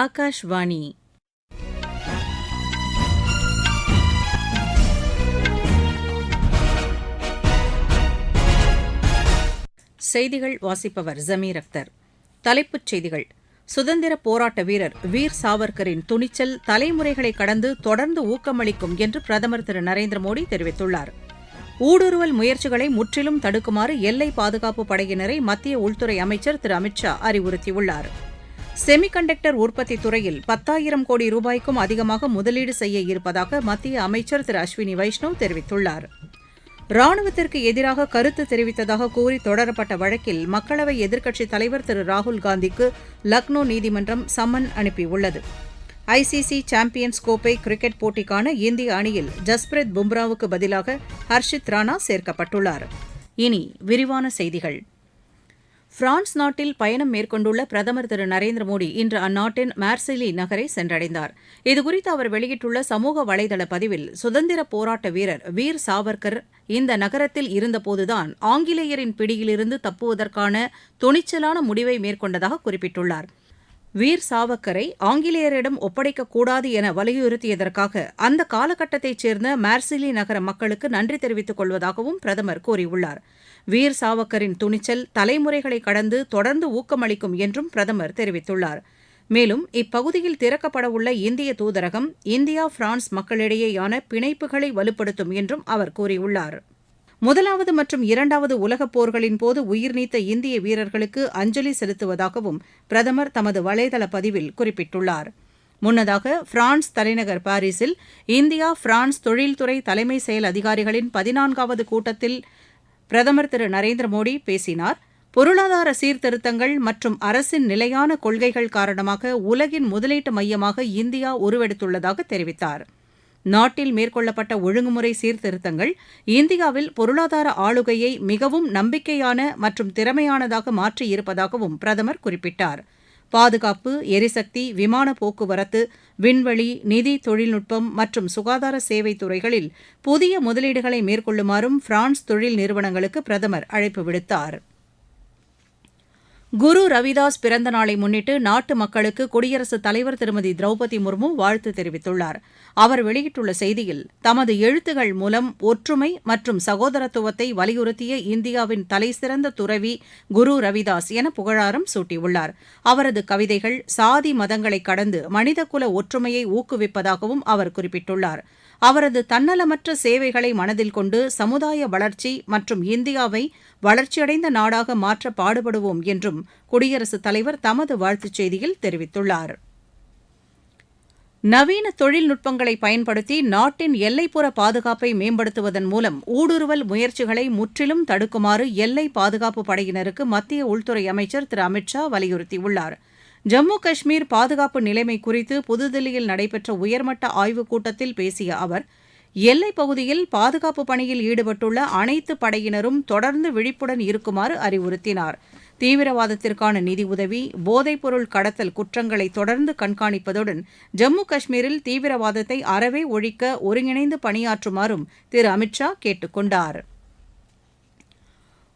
ஆகாஷ்வாணி. செய்திகள் வாசிப்பவர் ஜமீர் அக்தர். தலைப்புச் செய்திகள். சுதந்திர போராட்ட வீரர் வீர் சாவர்கரின் துணிச்சல் தலைமுறைகளை கடந்து தொடர்ந்து ஊக்கமளிக்கும் என்று பிரதமர் திரு. நரேந்திர மோடி தெரிவித்துள்ளார். ஊடுருவல் முயற்சிகளை முற்றிலும் தடுக்குமாறு எல்லை பாதுகாப்பு படையினரை மத்திய உள்துறை அமைச்சர் திரு. அமித் ஷா அறிவுறுத்தியுள்ளார். செமிகண்டக்டர் உற்பத்தி துறையில் பத்தாயிரம் கோடி ரூபாய்க்கும் அதிகமாக முதலீடு செய்ய இருப்பதாக மத்திய அமைச்சர் திரு அஸ்வினி வைஷ்ணவ் தெரிவித்துள்ளார். ராணுவத்திற்கு எதிராக கருத்து தெரிவித்ததாக கூறி தொடரப்பட்ட வழக்கில் மக்களவை எதிர்க்கட்சித் தலைவர் திரு ராகுல் காந்திக்கு லக்னோ நீதிமன்றம் சம்மன் அனுப்பியுள்ளது. ஐசிசி சாம்பியன்ஸ் கோப்பை கிரிக்கெட் போட்டிக்கான இந்திய அணியில் ஜஸ்பிரித் பும்ராவுக்கு பதிலாக ஹர்ஷித் ராணா சேர்க்கப்பட்டுள்ளார். இனி விரிவான செய்திகள். பிரான்ஸ் நாட்டில் பயணம் மேற்கொண்டுள்ள பிரதமர் திரு நரேந்திர மோடி இன்று அந்நாட்டின் மார்சிலி நகரை சென்றடைந்தார். இதுகுறித்து அவர் வெளியிட்டுள்ள சமூக வலைதள பதிவில் சுதந்திர போராட்ட வீரர் வீர் சாவர்கர் இந்த நகரத்தில் இருந்தபோதுதான் ஆங்கிலேயரின் பிடியிலிருந்து தப்புவதற்கான துணிச்சலான முடிவை மேற்கொண்டதாக குறிப்பிட்டுள்ளார். வீர் சாவக்கரை ஆங்கிலேயரிடம் ஒப்படைக்கக்கூடாது என வலியுறுத்தியதற்காக அந்த காலகட்டத்தைச் சேர்ந்த மார்சிலி நகர மக்களுக்கு நன்றி தெரிவித்துக் கொள்வதாகவும் பிரதமர் கூறியுள்ளார். வீர் சாவக்கரின் துணிச்சல் தலைமுறைகளை கடந்து தொடர்ந்து ஊக்கமளிக்கும் என்றும் பிரதமர் தெரிவித்துள்ளார். மேலும் இப்பகுதியில் திறக்கப்படவுள்ள இந்திய தூதரகம் இந்தியா பிரான்ஸ் மக்களிடையேயான பிணைப்புகளை வலுப்படுத்தும் என்றும் அவர் கூறியுள்ளார். முதலாவது மற்றும் இரண்டாவது உலகப் போர்களின் போது உயிர்நீத்த இந்திய வீரர்களுக்கு அஞ்சலி செலுத்துவதாகவும் பிரதமர் தமது வலைதள பதிவில் குறிப்பிட்டுள்ளார். முன்னதாக பிரான்ஸ் தலைநகர் பாரிஸில் இந்தியா பிரான்ஸ் தொழில்துறை தலைமை செயல் அதிகாரிகளின் பதினான்காவது கூட்டத்தில் பிரதமர் திரு. நரேந்திர மோடி பேசினார். பொருளாதார சீர்திருத்தங்கள் மற்றும் அரசின் நிலையான கொள்கைகள் காரணமாக உலகின் முதலீட்டு மையமாக இந்தியா உருவெடுத்துள்ளதாக தெரிவித்தார். நாட்டில் மேற்கொள்ளப்பட்ட ஒழுங்குமுறை சீர்திருத்தங்கள் இந்தியாவில் பொருளாதார ஆளுகையை மிகவும் நம்பிக்கையான மற்றும் திறமையானதாக மாற்றியிருப்பதாகவும் பிரதமர் குறிப்பிட்டார். பாதுகாப்பு எரிசக்தி விமான போக்குவரத்து விண்வெளி நிதி தொழில்நுட்பம் மற்றும் சுகாதார சேவை துறைகளில் புதிய முதலீடுகளை மேற்கொள்ளுமாறும் பிரான்ஸ் தொழில் நிறுவனங்களுக்கு பிரதமர் அழைப்பு விடுத்தார். குரு ரவிதாஸ் பிறந்த நாளை முன்னிட்டு நாட்டு மக்களுக்கு குடியரசுத் தலைவர் திருமதி திரௌபதி முர்மு வாழ்த்து தெரிவித்துள்ளார். அவர் வெளியிட்டுள்ள செய்தியில் தமது எழுத்துகள் மூலம் ஒற்றுமை மற்றும் சகோதரத்துவத்தை வலியுறுத்திய இந்தியாவின் தலைசிறந்த துறவி குரு ரவிதாஸ் என புகழாரம் சூட்டியுள்ளார். அவரது கவிதைகள் சாதி மதங்களை கடந்து மனிதகுல ஒற்றுமையை ஊக்குவிப்பதாகவும் அவர் குறிப்பிட்டுள்ளார். அவரது தன்னலமற்ற சேவைகளை மனதில் கொண்டு சமுதாய வளர்ச்சி மற்றும் இந்தியாவை வளர்ச்சியடைந்த நாடாக மாற்ற பாடுபடுவோம் என்றும் குடியரசுத் தலைவர் தமது வாழ்த்துச் செய்தியில் தெரிவித்துள்ளார். நவீன தொழில்நுட்பங்களை பயன்படுத்தி நாட்டின் எல்லைப்புற பாதுகாப்பை மேம்படுத்துவதன் மூலம் ஊடுருவல் முயற்சிகளை முற்றிலும் தடுக்குமாறு எல்லை பாதுகாப்பு படையினருக்கு மத்திய உள்துறை அமைச்சர் திரு அமித் ஷா வலியுறுத்தியுள்ளார். ஜம்மு காஷ்மீர் பாதுகாப்பு நிலைமை குறித்து புதுதில்லியில் நடைபெற்ற உயர்மட்ட ஆய்வுக் கூட்டத்தில் பேசிய அவர் எல்லைப் பகுதியில் பாதுகாப்பு பணியில் ஈடுபட்டுள்ள அனைத்து படையினரும் தொடர்ந்து விழிப்புடன் இருக்குமாறு அறிவுறுத்தினார். தீவிரவாதத்திற்கான நிதியுதவி போதைப்பொருள் கடத்தல் குற்றங்களை தொடர்ந்து கண்காணிப்பதுடன் ஜம்மு காஷ்மீரில் தீவிரவாதத்தை அறவே ஒழிக்க ஒருங்கிணைந்து பணியாற்றுமாறும் திரு அமித் ஷா கேட்டுக் கொண்டாா்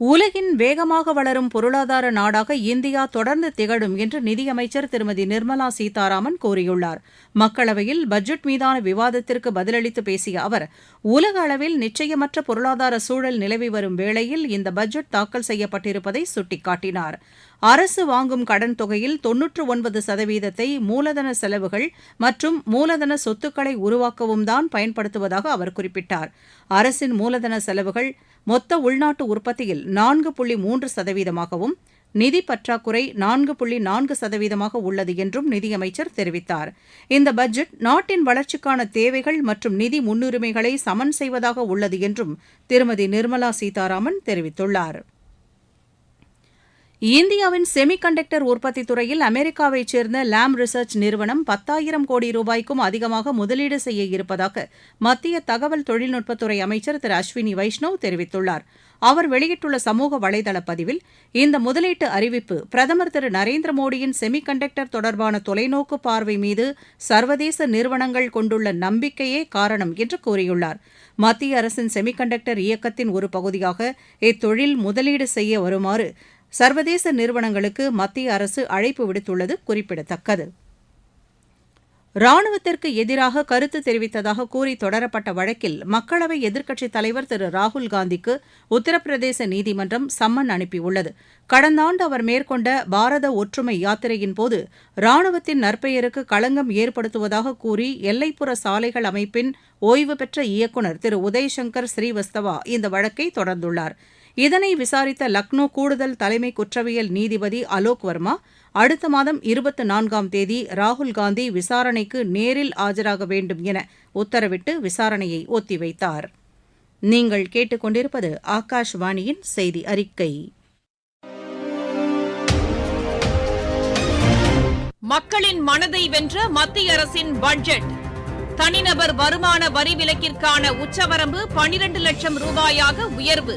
உலகின் வேகமாக வளரும் பொருளாதார நாடாக இந்தியா தொடர்ந்து திகழும் என்று நிதியமைச்சர் திருமதி நிர்மலா சீதாராமன் கூறியுள்ளார். மக்களவையில் பட்ஜெட் மீதான விவாதத்திற்கு பதிலளித்து பேசிய அவர் உலக அளவில் நிச்சயமற்ற பொருளாதார சூழல் நிலவி வரும் வேளையில் இந்த பட்ஜெட் தாக்கல் செய்யப்பட்டிருப்பதை சுட்டிக்காட்டினார். அரசு வாங்கும் கடன் தொகையில் தொன்னூற்று ஒன்பது சதவீதத்தை மூலதன செலவுகள் மற்றும் மூலதன சொத்துக்களை உருவாக்கவும் தான் பயன்படுத்துவதாக அவர் குறிப்பிட்டார். அரசின் மூலதன செலவுகள் மொத்த உள்நாட்டு உற்பத்தியில் நான்கு புள்ளி மூன்று சதவீதமாகவும் நிதி பற்றாக்குறை நான்கு புள்ளி நான்கு சதவீதமாக உள்ளது என்றும் நிதியமைச்சர் தெரிவித்தார். இந்த பட்ஜெட் நாட்டின் வளர்ச்சிக்கான தேவைகள் மற்றும் நிதி முன்னுரிமைகளை சமன் செய்வதாக உள்ளது என்றும் திருமதி நிர்மலா சீதாராமன் தெரிவித்துள்ளாா் இந்தியாவின் செமி கண்டக்டர் உற்பத்தி துறையில் அமெரிக்காவைச் சேர்ந்த லாம் ரிசர்ச் நிறுவனம் பத்தாயிரம் கோடி ரூபாய்க்கும் அதிகமாக முதலீடு செய்ய இருப்பதாக மத்திய தகவல் தொழில்நுட்பத்துறை அமைச்சர் திரு அஸ்வினி வைஷ்ணவ் தெரிவித்துள்ளார். அவர் வெளியிட்டுள்ள சமூக வலைதள பதிவில் இந்த முதலீட்டு அறிவிப்பு பிரதமர் திரு நரேந்திர மோடியின் செமி கண்டக்டர் தொடர்பான தொலைநோக்கு பார்வை மீது சர்வதேச நிறுவனங்கள் கொண்டுள்ள நம்பிக்கையே காரணம் என்று கூறியுள்ளார். மத்திய அரசின் செமிகண்டக்டர் இயக்கத்தின் ஒரு பகுதியாக இத்தொழில் முதலீடு செய்ய வருமாறு சர்வதேச நிறுவனங்களுக்கு மத்திய அரசு அழைப்பு விடுத்துள்ளது குறிப்பிடத்தக்கது. ராணுவத்திற்கு எதிராக கருத்து தெரிவித்ததாக கூறி தொடரப்பட்ட வழக்கில் மக்களவை எதிர்க்கட்சித் தலைவர் திரு. ராகுல் காந்திக்கு உத்தரப்பிரதேச நீதிமன்றம் சம்மன் அனுப்பியுள்ளது. கடந்த ஆண்டு அவர் மேற்கொண்ட பாரத ஒற்றுமை யாத்திரையின் போது ராணுவத்தின் நற்பெயருக்கு களங்கம் ஏற்படுத்துவதாக கூறி எல்லைப்புற சாலைகள் அமைப்பின் ஓய்வு பெற்ற இயக்குநர் திரு. உதய்சங்கர் ஸ்ரீவஸ்தவா இந்த வழக்கை தொடர்ந்துள்ளார். இதனை விசாரித்த லக்னோ கூடுதல் தலைமை குற்றவியல் நீதிபதி அலோக் வர்மா அடுத்த மாதம் இருபத்தி நான்காம் தேதி ராகுல் காந்தி விசாரணைக்கு நேரில் ஆஜராக வேண்டும் என உத்தரவிட்டு விசாரணையை ஒத்திவைத்தார். நீங்கள் கேட்டுக்கொண்டிருப்பது ஆகாஷ்வாணியின் செய்தி அறிக்கை. மக்களின் மனதை வென்ற மத்திய அரசின் பட்ஜெட். தனிநபர் வருமான வரி விலக்கிற்கான உச்சவரம்பு பனிரண்டு லட்சம் ரூபாயாக உயர்வு.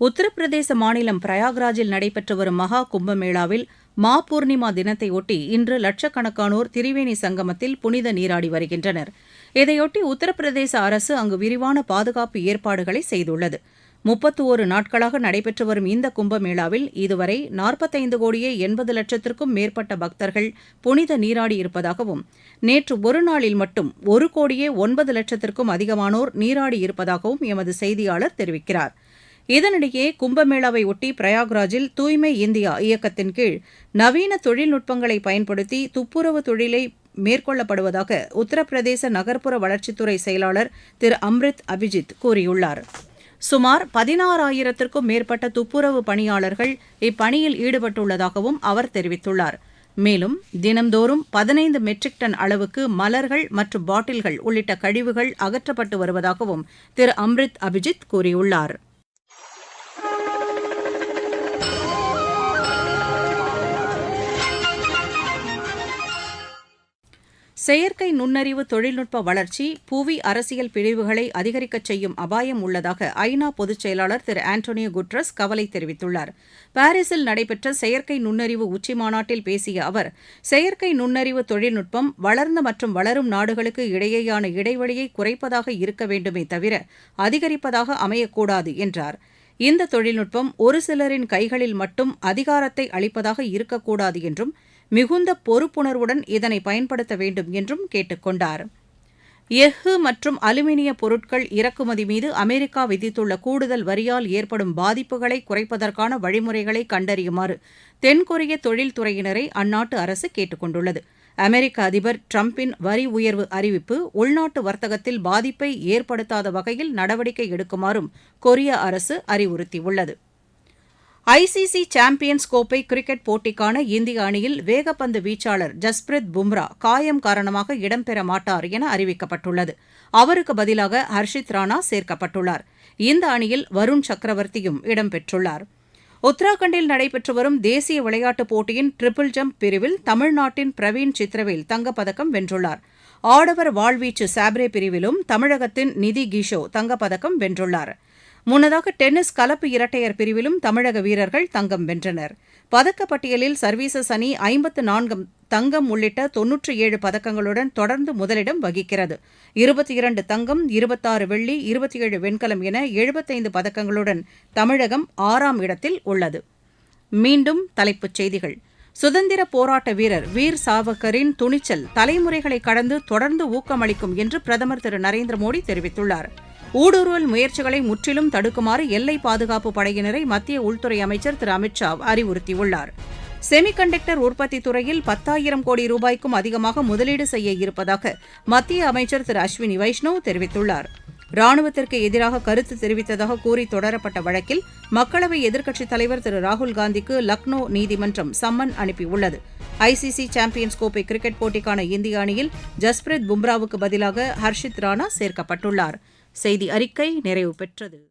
உத்தரப்பிரதேச மாநிலம் பிரயாக்ராஜில் நடைபெற்று வரும் மகா கும்பமேளாவில் மா பூர்ணிமா தினத்தையொட்டி இன்று லட்சக்கணக்கானோர் திரிவேணி சங்கமத்தில் புனித நீராடி வருகின்றனர். இதையொட்டி உத்தரப்பிரதேச அரசு அங்கு விரிவான பாதுகாப்பு ஏற்பாடுகளை செய்துள்ளது. முப்பத்து ஒரு நாட்களாக நடைபெற்று வரும் இந்த கும்பமேளாவில் இதுவரை நாற்பத்தைந்து கோடியே எண்பது லட்சத்திற்கும் மேற்பட்ட பக்தர்கள் புனித நீராடியிருப்பதாகவும் நேற்று ஒரு நாளில் மட்டும் ஒரு கோடியே ஒன்பது லட்சத்திற்கும் அதிகமானோர் நீராடியிருப்பதாகவும் எமது செய்தியாளர் தெரிவிக்கிறார். இதனிடையே கும்பமேளாவை ஒட்டி பிரயாக்ராஜில் தூய்மை இந்தியா இயக்கத்தின் கீழ் நவீன தொழில்நுட்பங்களை பயன்படுத்தி துப்புரவு தொழிலை மேற்கொள்ளப்படுவதாக உத்தரப்பிரதேச நகர்ப்புற வளர்ச்சித்துறை செயலாளர் திரு அம்ரித் அபிஜித் கூறியுள்ளார். சுமார் பதினாறாயிரத்திற்கும் மேற்பட்ட துப்புரவு பணியாளர்கள் இப்பணியில் ஈடுபட்டுள்ளதாகவும் அவர் தெரிவித்துள்ளார். மேலும் தினந்தோறும் பதினைந்து மெட்ரிக் டன் அளவுக்கு மலர்கள் மற்றும் பாட்டில்கள் உள்ளிட்ட கழிவுகள் அகற்றப்பட்டு வருவதாகவும் திரு அம்ரித் அபிஜித் கூறியுள்ளார். செயற்கை நுண்ணறிவு தொழில்நுட்ப வளர்ச்சி புவி அரசியல் பிரிவுகளை அதிகரிக்கச் செய்யும் அபாயம் உள்ளதாக ஐநா பொதுச் செயலாளர் திரு ஆண்டோனியோ குட்ரஸ் கவலை தெரிவித்துள்ளார். பாரிஸில் நடைபெற்ற செயற்கை நுண்ணறிவு உச்சிமாநாட்டில் பேசிய அவர் செயற்கை நுண்ணறிவு தொழில்நுட்பம் வளர்ந்த மற்றும் வளரும் நாடுகளுக்கு இடையேயான இடைவெளியை குறைப்பதாக இருக்க வேண்டுமே தவிர அதிகரிப்பதாக அமையக்கூடாது என்றார். இந்த தொழில்நுட்பம் ஒரு சிலரின் கைகளில் மட்டும் அதிகாரத்தை அளிப்பதாக இருக்கக்கூடாது என்றும் மிகுந்த பொறுப்புணர்வுடன் இதனை பயன்படுத்த வேண்டும் என்றும் கேட்டுக் கொண்டார் எஃகு மற்றும் அலுமினிய பொருட்கள் இறக்குமதி மீது அமெரிக்கா விதித்துள்ள கூடுதல் வரியால் ஏற்படும் பாதிப்புகளை குறைப்பதற்கான வழிமுறைகளை கண்டறியுமாறு தென்கொரிய தொழில்துறையினரை அந்நாட்டு அரசு கேட்டுக் கொண்டுள்ளது அமெரிக்க அதிபர் டிரம்பின் வரி உயர்வு அறிவிப்பு உள்நாட்டு வர்த்தகத்தில் பாதிப்பை ஏற்படுத்தாத வகையில் நடவடிக்கை எடுக்குமாறும் கொரிய அரசு அறிவுறுத்தியுள்ளது. ஐசிசி சாம்பியன்ஸ் கோப்பை கிரிக்கெட் போட்டிக்கான இந்திய அணியில் வேகப்பந்து வீச்சாளர் ஜஸ்பிரித் பும்ரா காயம் காரணமாக இடம்பெற மாட்டார் என அறிவிக்கப்பட்டுள்ளது. அவருக்கு பதிலாக ஹர்ஷித் ராணா சேர்க்கப்பட்டுள்ளார். இந்த அணியில் வருண் சக்கரவர்த்தியும் இடம்பெற்றுள்ளார். உத்தராகண்டில் நடைபெற்று வரும் தேசிய விளையாட்டுப் போட்டியின் ட்ரிபிள் ஜம்ப் பிரிவில் தமிழ்நாட்டின் பிரவீன் சித்ரவேல் தங்கப்பதக்கம் வென்றுள்ளார். ஆடவர் வாழ்வீச்சு சாப்ரே பிரிவிலும் தமிழகத்தின் நிதி கிஷோ தங்கப்பதக்கம் வென்றுள்ளார். முன்னதாக டென்னிஸ் கலப்பு இரட்டையர் பிரிவிலும் தமிழக வீரர்கள் தங்கம் வென்றனர். பதக்கப்பட்டியலில் சர்வீசஸ் அணி ஐம்பத்து நான்கு தங்கம் உள்ளிட்ட தொன்னூற்றி ஏழு பதக்கங்களுடன் தொடர்ந்து முதலிடம் வகிக்கிறது. இருபத்தி இரண்டு தங்கம் இருபத்தாறு வெள்ளி இருபத்தி ஏழு வெண்கலம் என எழுபத்தைந்து பதக்கங்களுடன் தமிழகம் ஆறாம் இடத்தில் உள்ளது. மீண்டும் தலைப்புச் செய்திகள். சுதந்திர போராட்ட வீரர் வீர் சாவகரின் துணிச்சல் தலைமுறைகளை கடந்து தொடர்ந்து ஊக்கமளிக்கும் என்று பிரதமர் திரு நரேந்திர மோடி தெரிவித்துள்ளார். ஊடுருவல் முயற்சிகளை முற்றிலும் தடுக்குமாறு எல்லை பாதுகாப்பு படையினரை மத்திய உள்துறை அமைச்சர் திரு அமித் ஷா அறிவுறுத்தியுள்ளார். செமிகண்டக்டர் உற்பத்தி துறையில் பத்தாயிரம் கோடி ரூபாய்க்கும் அதிகமாக முதலீடு செய்ய இருப்பதாக மத்திய அமைச்சர் திரு அஸ்வினி வைஷ்ணவ் தெரிவித்துள்ளார். ராணுவத்திற்கு எதிராக கருத்து தெரிவித்ததாக கூறி தொடரப்பட்ட வழக்கில் மக்களவை எதிர்க்கட்சித் தலைவர் திரு ராகுல் காந்திக்கு லக்னோ நீதிமன்றம் சம்மன் அனுப்பியுள்ளது. ஐசிசி சாம்பியன்ஸ் கோப்பை கிரிக்கெட் போட்டிக்கான இந்திய அணியில் ஜஸ்பிரித் பும்ராவுக்கு பதிலாக ஹர்ஷித் ராணா சேர்க்கப்பட்டுள்ளார். செய்தி அறிக்கை நிறைவு பெற்றது.